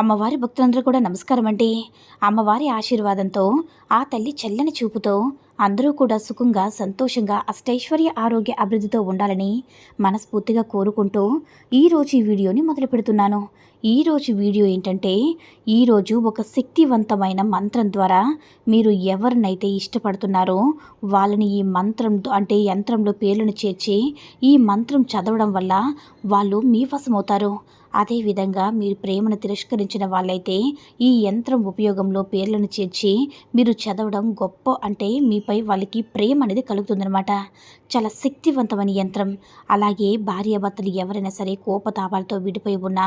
అమ్మవారి భక్తులందరూ కూడా నమస్కారం అండి. అమ్మవారి ఆశీర్వాదంతో ఆ తల్లి చల్లని చూపుతో అందరూ కూడా సుఖంగా సంతోషంగా అష్టైశ్వర్య ఆరోగ్య అభివృద్ధితో ఉండాలని మనస్ఫూర్తిగా కోరుకుంటూ ఈరోజు ఈ వీడియోని మొదలు పెడుతున్నాను. ఈరోజు వీడియో ఏంటంటే ఈరోజు ఒక శక్తివంతమైన మంత్రం ద్వారా మీరు ఎవరినైతే ఇష్టపడుతున్నారో వాళ్ళని ఈ మంత్రం అంటే యంత్రంలో పేర్లను చేర్చి ఈ మంత్రం చదవడం వల్ల వాళ్ళు మీ వశమవుతారు. అదేవిధంగా మీరు ప్రేమను తిరస్కరించిన వాళ్ళైతే ఈ యంత్రం ఉపయోగంలో పేర్లను చేర్చి మీరు చదవడం గొప్ప అంటే మీపై వాళ్ళకి ప్రేమ అనేది కలుగుతుందనమాట చాలా శక్తివంతమైన యంత్రం. అలాగే భార్యాభర్తలు ఎవరైనా సరే కోపతాపాలతో విడిపోయి ఉన్నా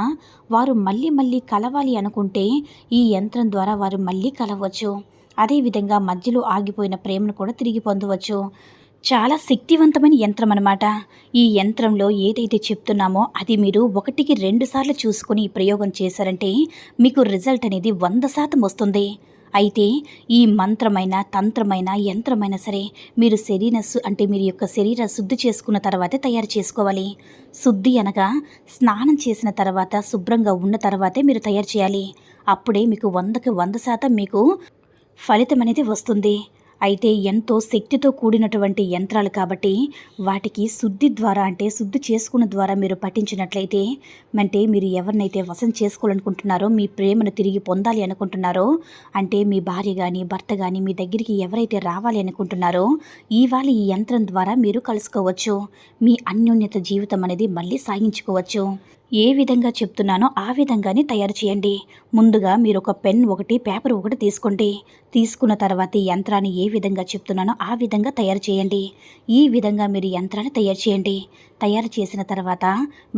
వారు మళ్ళీ మళ్ళీ కలవాలి అనుకుంటే ఈ యంత్రం ద్వారా వారు మళ్ళీ కలవచ్చు. అదేవిధంగా మధ్యలో ఆగిపోయిన ప్రేమను కూడా తిరిగి పొందవచ్చు. చాలా శక్తివంతమైన యంత్రం అనమాట ఈ యంత్రంలో ఏదైతే చెప్తున్నామో అది మీరు ఒకటికి రెండు సార్లు చూసుకొని ప్రయోగం చేశారంటే మీకు రిజల్ట్ అనేది వంద శాతం వస్తుంది. అయితే ఈ మంత్రమైన తంత్రమైన యంత్రమైన సరే మీరు శరీర అంటే మీరు యొక్క శరీర శుద్ధి చేసుకున్న తర్వాతే తయారు చేసుకోవాలి. శుద్ధి అనగా స్నానం చేసిన తర్వాత శుభ్రంగా ఉన్న తర్వాతే మీరు తయారు చేయాలి. అప్పుడే మీకు వందకి వంద శాతం మీకు ఫలితం అనేది వస్తుంది. అయితే ఎంతో శక్తితో కూడినటువంటి యంత్రాలు కాబట్టి వాటికి శుద్ధి ద్వారా అంటే శుద్ధి చేసుకున్న ద్వారా మీరు పఠించినట్లయితే అంటే మీరు ఎవరినైతే వశం చేసుకోవాలనుకుంటున్నారో మీ ప్రేమను తిరిగి పొందాలి అనుకుంటున్నారో అంటే మీ భార్య కానీ భర్త కానీ మీ దగ్గరికి ఎవరైతే రావాలి అనుకుంటున్నారో ఇవాళ ఈ యంత్రం ద్వారా మీరు కలుసుకోవచ్చు. మీ అన్యోన్యత జీవితం అనేది మళ్ళీ సాగించుకోవచ్చు. ఏ విధంగా చెప్తున్నానో ఆ విధంగానే తయారు చేయండి. ముందుగా మీరు ఒక పెన్ ఒకటి పేపర్ ఒకటి తీసుకోండి. తీసుకున్న తర్వాత ఈ యంత్రాన్ని ఏ విధంగా చెప్తున్నానో ఆ విధంగా తయారు చేయండి. ఈ విధంగా మీరు యంత్రాన్ని తయారు చేయండి. తయారు చేసిన తర్వాత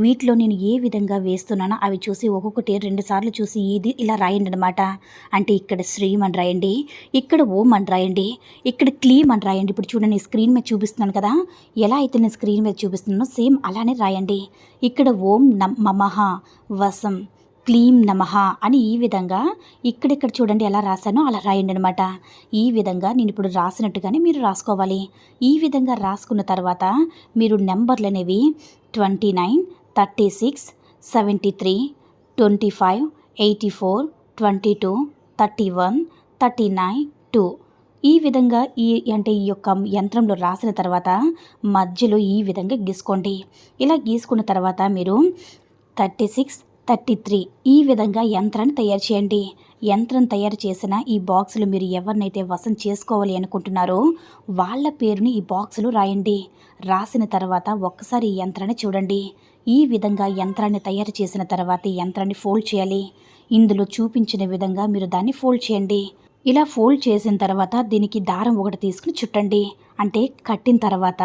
వీటిలో నేను ఏ విధంగా వేస్తున్నానో అవి చూసి ఒక్కొక్కటి రెండుసార్లు చూసి ఇది ఇలా రాయండి అనమాట అంటే ఇక్కడ శ్రీమ్ అని రాయండి ఇక్కడ ఓం అని రాయండి ఇక్కడ క్లీమ్ అని రాయండి. ఇప్పుడు చూడండి స్క్రీన్ మీద చూపిస్తున్నాను కదా. ఎలా అయితే నేను స్క్రీన్ మీద చూపిస్తున్నానో సేమ్ అలానే రాయండి. ఇక్కడ ఓం నమ్ మమహ వసం క్లీం నమః అని ఈ విధంగా ఇక్కడిక్కడ చూడండి ఎలా రాశానో అలా రాయండి అనమాట ఈ విధంగా నేను ఇప్పుడు రాసినట్టుగానే మీరు రాసుకోవాలి. ఈ విధంగా రాసుకున్న తర్వాత మీరు నెంబర్లు అనేవి twenty nine thirty six seventy three twenty five eighty four twenty two thirty one thirty nine two. ఈ విధంగా ఈ అంటే ఈ యొక్క యంత్రంలో రాసిన తర్వాత మధ్యలో ఈ విధంగా గీసుకోండి. ఇలా గీసుకున్న తర్వాత మీరు థర్టీ సిక్స్ థర్టీ త్రీ. ఈ విధంగా యంత్రాన్ని తయారు చేయండి. యంత్రం తయారు చేసిన ఈ బాక్సులు మీరు ఎవరినైతే వసం చేసుకోవాలి అనుకుంటున్నారో వాళ్ళ పేరుని ఈ బాక్సులు రాయండి. రాసిన తర్వాత ఒక్కసారి ఈ యంత్రాన్ని చూడండి. ఈ విధంగా యంత్రాన్ని తయారు చేసిన తర్వాత ఈ యంత్రాన్ని ఫోల్డ్ చేయాలి. ఇందులో చూపించిన విధంగా మీరు దాన్ని ఫోల్డ్ చేయండి. ఇలా ఫోల్డ్ చేసిన తర్వాత దీనికి దారం ఒకటి తీసుకుని చుట్టండి. అంటే కట్టిన తర్వాత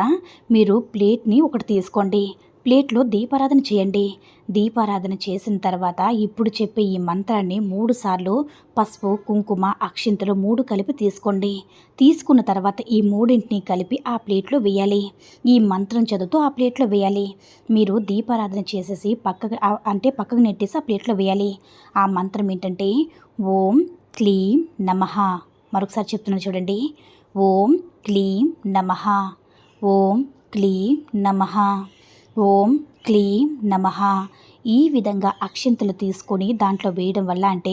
మీరు ప్లేట్ని ఒకటి తీసుకోండి. ప్లేట్లో దీపారాధన చేయండి. దీపారాధన చేసిన తర్వాత ఇప్పుడు చెప్పే ఈ మంత్రాన్ని మూడు సార్లు పసుపు కుంకుమ అక్షింతలు మూడు కలిపి తీసుకోండి. తీసుకున్న తర్వాత ఈ మూడింటిని కలిపి ఆ ప్లేట్లో వేయాలి. ఈ మంత్రం చదువుతూ ఆ ప్లేట్లో వేయాలి. మీరు దీపారాధన చేసేసి పక్కకు అంటే పక్కకు నెట్టేసి ఆ ప్లేట్లో వేయాలి. ఆ మంత్రం ఏంటంటే ఓం క్లీం నమ. మరొకసారి చెప్తున్నాను చూడండి. ఓం క్లీం నమ. ఓం క్లీం నమ. ఓం క్లీం నమ. ఈ విధంగా అక్షంతలు తీసుకొని దాంట్లో వేయడం వల్ల అంటే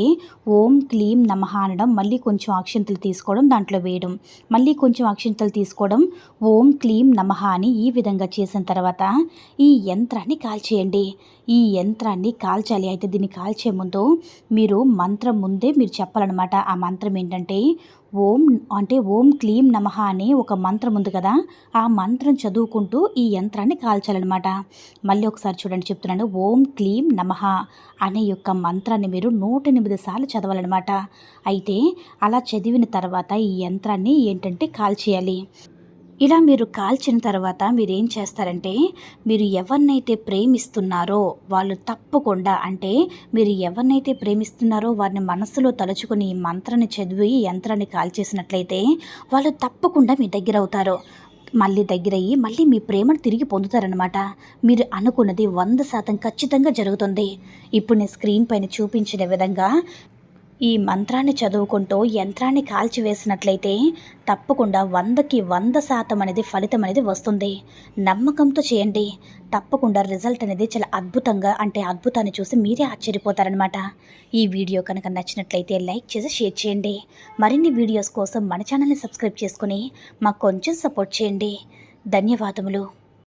ఓం క్లీం నమ అనడం మళ్ళీ కొంచెం అక్షంతలు తీసుకోవడం దాంట్లో వేయడం. మళ్ళీ కొంచెం అక్షంతలు తీసుకోవడం ఓం క్లీం నమ అని ఈ విధంగా చేసిన తర్వాత ఈ యంత్రాన్ని కాల్చేయండి. ఈ యంత్రాన్ని కాల్చాలి అయితే దీన్ని కాల్చే ముందు మీరు మంత్రం ముందే మీరు చెప్పాలన్నమాట. ఆ మంత్రం ఏంటంటే ఓం అంటే ఓం క్లీం నమ అని ఒక మంత్రం ఉంది కదా. ఆ మంత్రం చదువుకుంటూ ఈ యంత్రాన్ని కాల్చాలన్నమాట. మళ్ళీ ఒకసారి చూడండి చెప్తున్నాను. ఓం క్లీం నమ అనే యొక్క మంత్రాన్ని మీరు నూట ఎనిమిది సార్లు చదవాలన్నమాట. అయితే అలా చదివిన తర్వాత ఈ యంత్రాన్ని ఏంటంటే కాల్చేయాలి. ఇలా మీరు కాల్చిన తర్వాత మీరేం చేస్తారంటే మీరు ఎవరినైతే ప్రేమిస్తున్నారో వాళ్ళు తప్పకుండా అంటే మీరు ఎవరినైతే ప్రేమిస్తున్నారో వారిని మనసులో తలుచుకుని మంత్రాన్ని చదివి యంత్రాన్ని కాల్చేసినట్లయితే వాళ్ళు తప్పకుండా మీ దగ్గర అవుతారు. మళ్ళీ దగ్గరయ్యి మళ్ళీ మీ ప్రేమను తిరిగి పొందుతారనమాట మీరు అనుకున్నది వంద శాతం ఖచ్చితంగా జరుగుతుంది. ఇప్పుడు నేను స్క్రీన్ పైన చూపించిన విధంగా ఈ మంత్రాన్ని చదువుకుంటూ యంత్రాన్ని కాల్చివేసినట్లయితే తప్పకుండా వందకి వంద శాతం అనేది ఫలితం అనేది వస్తుంది. నమ్మకంతో చేయండి. తప్పకుండా రిజల్ట్ అనేది చాలా అద్భుతంగా అంటే అద్భుతాన్ని చూసి మీరే ఆశ్చర్యపోతారనమాట ఈ వీడియో కనుక నచ్చినట్లయితే లైక్ చేసి షేర్ చేయండి. మరిన్ని వీడియోస్ కోసం మన ఛానల్ని సబ్స్క్రైబ్ చేసుకుని మాకు కొంచెం సపోర్ట్ చేయండి. ధన్యవాదములు.